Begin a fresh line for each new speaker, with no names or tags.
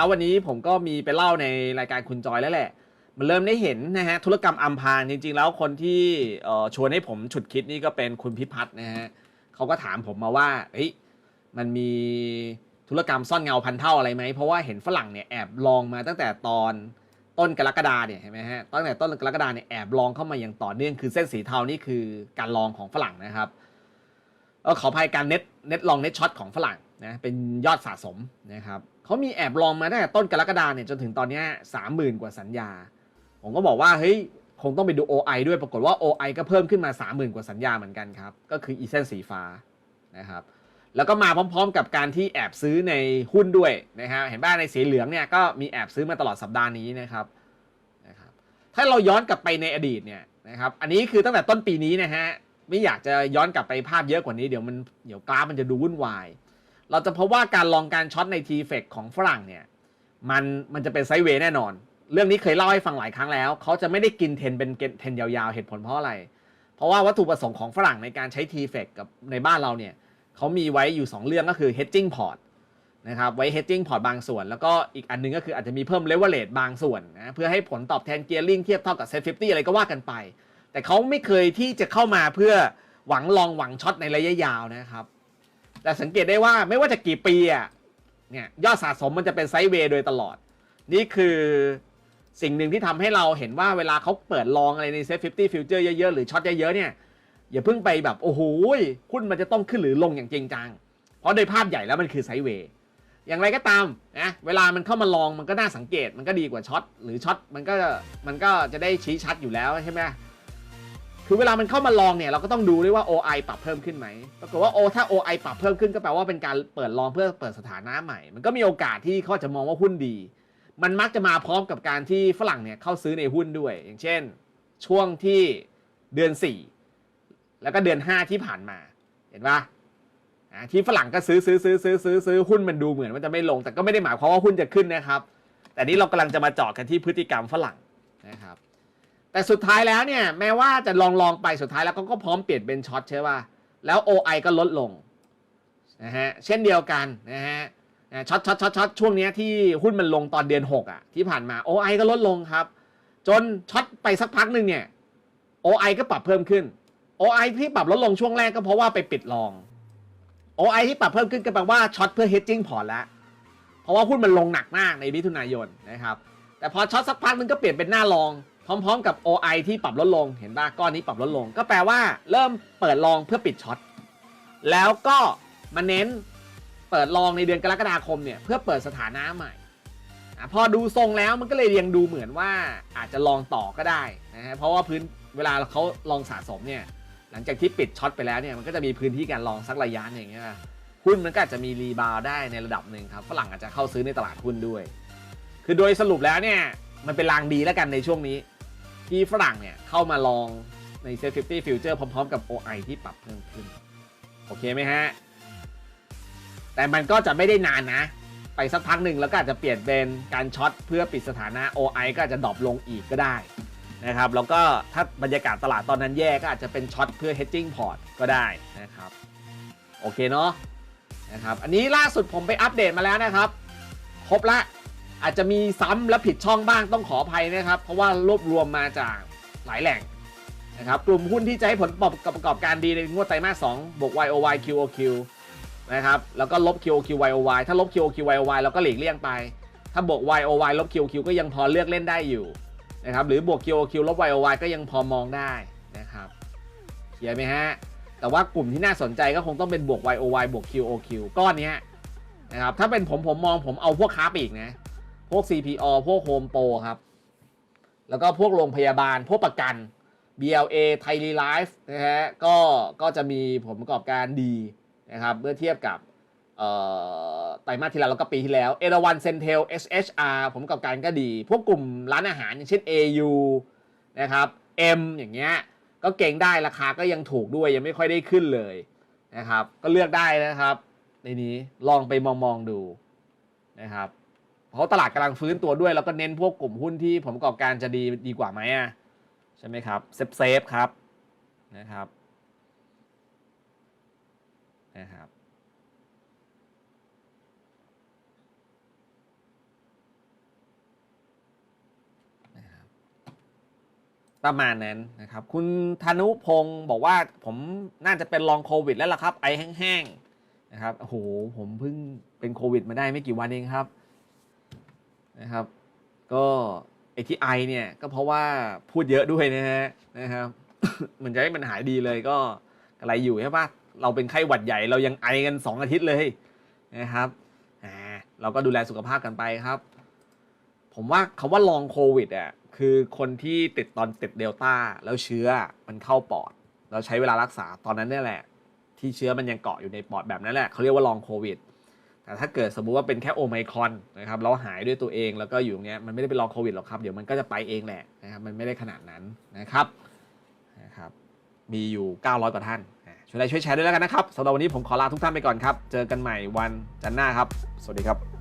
าวันนี้ผมก็มีไปเล่าในรายการคุณจอยแล้วแหละ มันเริ่มได้เห็นนะฮะธุรกรรมอัมพางจริง ๆ แล้วคนที่ชวนให้ผมฉุดคิดนี่ก็เป็นคุณพิพัฒน์นะฮะเขาก็ถามผมมาว่าเฮ้ยมันมีธุรกรรมซ่อนเงาพันเท่าอะไรไหมเพราะว่าเห็นฝรั่งเนี่ยแอบลองมาตั้งแต่ตอนต้นกรกฎาเนี่ยเห็นไหมฮะตั้งแต่ต้นกรกฎาเนี่ยแอบลองเข้ามาอย่างต่อเนื่องคือเส้นสีเทานี่คือการลองของฝรั่งนะครับเออขออภัยการเน็ตเน็ตลองเน็ตช็อตของฝรั่งนะเป็นยอดสะสมนะครับเขามีแอบลองมาตั้งแต่ต้นกรกฎาเนี่ยจนถึงตอนนี้สามหมื่นกว่าสัญญา ผมก็บอกว่าเฮ้ยคงต้องไปดู OI ด้วยปรากฏว่า OI ก็เพิ่มขึ้นมา 30,000 กว่าสัญญาเหมือนกันครับ ก็คืออีเส้นสีฟ้านะครับแล้วก็มาพร้อมๆกับการที่แอบซื้อในหุ้นด้วยนะฮะเห็นบ้างในสีเหลืองเนี่ยก็มีแอบซื้อมาตลอดสัปดาห์นี้นะครับนะครับถ้าเราย้อนกลับไปในอดีตเนี่ยนะครับอันนี้คือตั้งแต่ต้นปีนี้นะฮะไม่อยากจะย้อนกลับไปภาพเยอะกว่านี้เดี๋ยวมันเดี๋ยวกราฟมันจะดูวุ่นวาย เราจะพบว่าการลองการช็อตในทีเฟกของฝรั่งเนี่ยมันมันจะเป็นไซด์เวย์แน่นอน เรื่องนี้เคยเล่าให้ฟังหลายครั้งแล้ว เขาจะไม่ได้กินเทนเป็นเทนยาวๆ เหตุผลเพราะอะไร เพราะว่าวัตถุประสงค์ของฝรั่งในการใช้ทีเฟกกับในบ้านเราเนี่ยเขามีไว้อยู่ 2 เรื่องก็คือ hedging port นะครับไว้ hedging port บางส่วน แล้วก็อีกอันหนึงก็คืออาจจะมีเพิ่ม leverage บางส่วนนะเพื่อให้ผลตอบแทน gearing เทียบเท่ากับ set 50อะไรก็ว่ากันไป แต่เขาไม่เคยที่จะเข้ามาเพื่อหวังลองหวังช็อตในระยะยาวนะครับ แต่สังเกตได้ว่าไม่ว่าจะกี่ปีอะเนี่ยยอดสะสมมันจะเป็นไซด์เวย์โดยตลอด นี่คือสิ่งหนึ่งที่ทำให้เราเห็นว่าเวลาเขาเปิดลองอะไรในเซ็ต50ฟิวเจอร์เยอะ ๆ หรือช็อตเยอะ ๆ เนี่ย อย่าเพิ่งไปแบบ โอ้โหหุ้นมันจะต้องขึ้นหรือลงอย่างจริงจัง เพราะโดยภาพใหญ่แล้วมันคือไซด์เวย์อย่างไรก็ตามนะเวลามันเข้ามาลองมันก็น่าสังเกตมันก็ดีกว่าช็อตหรือช็อตมันก็มันก็จะได้ชี้ชัดอยู่แล้วใช่ไหม คือเวลามันเข้ามาลองเนี่ยเราก็ต้องดูด้วยว่า OI ปรับเพิ่มขึ้นไหมปรากฏว่า O ถ้า OI ปรับเพิ่มขึ้นก็แปลว่าเป็นการเปิดลองเพื่อเปิดสถานะใหม่ มันก็มีโอกาสที่เขาจะมองว่าหุ้นดี มันมักจะมาพร้อมกับการที่ฝรั่งเนี่ยเข้าซื้อในหุ้นด้วย อย่างเช่น ช่วงที่เดือน 4 แล้วก็เดือน 5 ที่ผ่านมา เห็นปะอ่าที่ฝรั่งก็ซื้อซื้อซื้อซื้อซื้อซื้อหุ้นมันดูเหมือนมันจะไม่ลง แต่ก็ไม่ได้หมายความว่าหุ้นจะขึ้นนะครับ แต่นี้เรากำลังจะมาเจาะกันที่พฤติกรรมฝรั่งนะครับ แต่สุดท้ายแล้วเนี่ย แม้ว่าจะลองลองไปสุดท้ายแล้วก็ก็พร้อมเปลี่ยนเป็นช็อตใช่ป่ะแล้ว OI ก็ลดลงนะฮะเช่นเดียวกันนะฮะช็อตช็อตช็อตช็อตช่วงนี้ที่หุ้นมันลงตอนเดือน 6 อะ ที่ผ่านมา OI ก็ลดลงครับ จนช็อตไปสักพักหนึ่งเนี่ย OI ก็ปรับเพิ่มขึ้น OI ที่ปรับลดลงช่วงแรกก็เพราะว่าไปปิดลอง OI ที่ปรับเพิ่มขึ้นก็แปลว่าช็อตเพื่อ hedging พอร์ตแล้วเพราะว่าหุ้นมันลงหนักมากในมิถุนายนนะครับแต่พอช็อตสักพักนึงก็เปลี่ยนเป็นหน้าลอง พร้อมๆ กับ OI ที่ปรับลดลงเห็นป่ะก้อนนี้ปรับลดลง ก็แปลว่าเริ่มเปิดลองเพื่อปิดช็อตแล้วก็มาเน้นเปิดลองในเดือนกรกฎาคมเนี่ยเพื่อเปิดสถานะใหม่พอดูทรงแล้วมันก็เลยยังดูเหมือนว่าอาจจะลองต่อก็ได้นะฮะเพราะว่าพื้นเวลาเขาลองสะสมเนี่ยหลังจากที่ปิดช็อตไปแล้วเนี่ยมันก็จะมีพื้นที่การลองสักระยะหนึ่งใช่ไหมหุ้นมันก็อาจจะมีรีบาวได้ในระดับหนึ่งครับฝรั่งอาจจะเข้าซื้อในตลาดหุ้นด้วย คือโดยสรุปแล้วเนี่ยมันเป็นลางดีแล้วกันในช่วงนี้ ที่ฝรั่งเนี่ย เข้ามาลองใน Set 50 Future พร้อม ๆ กับ OI ที่ปรับเพิ่มขึ้น โอเคไหมฮะ แต่มันก็จะไม่ได้นานนะ ไปสักพักหนึ่งแล้วก็อาจจะเปลี่ยนเป็นการช็อตเพื่อปิดสถานะ OI ก็อาจจะดรอปลงอีกก็ได้นะครับ แล้วก็ถ้าบรรยากาศตลาดตอนนั้นแย่ก็อาจจะเป็นช็อตเพื่อ hedging port ก็ได้นะครับ โอเคเนาะนะครับ อันนี้ล่าสุดผมไปอัปเดตมาแล้วนะครับ ครบละ อาจจะมีซ้ำและผิดช่องบ้างต้องขออภัยนะครับ เพราะว่ารวบรวมมาจากหลายแหล่งนะครับกลุ่มหุ้นที่จะให้ผลประกอบการดีในงวดไตรมาส2บวก YOY QOQ นะครับแล้วก็ลบ QOQ YOY ถ้าลบ QOQ YOY เราก็หลีกเลี่ยงไป ถ้าบวก YOY ลบ QOQ ก็ยังพอเลือกเล่นได้อยู่นะครับหรือบวก QOQ ลบ YOY ก็ยังพอมองได้นะครับเคลียร์ไหมฮะแต่ว่ากลุ่มที่น่าสนใจก็คงต้องเป็นบวก YOY บวก QOQ ก้อนนี้นะครับถ้าเป็นผมผมมองผมเอาพวกค้าปลีกนะ พวก CPO พวกโฮมโปรครับ แล้วก็พวกโรงพยาบาล พวกประกัน BLA ไทยรีไลฟ์นะฮะ ก็ก็จะมีผลประกอบการดีนะครับ เมื่อเทียบกับไตรมาสที่แล้วแล้วก็ปีที่แล้ว เอราวันเซนเทล SHR ผลประกอบการก็ดี พวกกลุ่มร้านอาหารอย่างเช่น AU นะครับ M อย่างเงี้ย ก็เก่งได้ราคาก็ยังถูกด้วยยังไม่ค่อยได้ขึ้นเลยนะครับ ก็เลือกได้นะครับ ในนี้ลองไปมองมองๆดูนะครับ เพราะตลาดกำลังฟื้นตัวด้วย แล้วก็เน้นพวกกลุ่มหุ้นที่ผมประกอบการจะดีดีกว่าไหมอะใช่ไหมครับเซฟเซฟครับนะครับนะครับประมาณนั้นนะครับ คุณธนุพงศ์บอกว่าผมน่าจะเป็นลองโควิดแล้วล่ะครับ ไอแห้งๆนะครับโอ้โหผมเพิ่งเป็นโควิดมาได้ไม่กี่วันเองครับ นะครับ ก็ไอที่ไอเนี่ยก็เพราะว่าพูดเยอะด้วยนะฮะนะครับมันจะให้มันหายดีเลยก็อะไรอยู่ใช่ปะเราเป็นไข้หวัดใหญ่เรายังไอกันสองอาทิตย์เลยนะครับอ่าเราก็ดูแลสุขภาพกันไปครับ ผมว่าคาว่าลองโควิดอะคือคนที่ติดตอนติดเดลต้าแล้วเชื้อมันเข้าปอด เราใช้เวลารักษาตอนนั้นนี่แหละ ที่เชื้อมันยังเกาะอยู่ในปอดแบบนั้นแหละเขาเรียกว่าลองโควิด แต่ถ้าเกิดสมมุติว่าเป็นแค่โอไมครอนนะครับแล้วหายด้วยตัวเองแล้วก็อยู่อย่างเงี้ยมันไม่ได้เป็นลองโควิดหรอกครับเดี๋ยวมันก็จะไปเองแหละนะครับมันไม่ได้ขนาดนั้นนะครับนะครับมีอยู่ 900 กว่าท่านช่วยไล่ช่วยแชร์ด้วยแล้วกันนะครับสำหรับวันนี้ผมขอลาทุกท่านไปก่อนครับ เจอกันใหม่วันจันทร์หน้าครับ สวัสดีครับ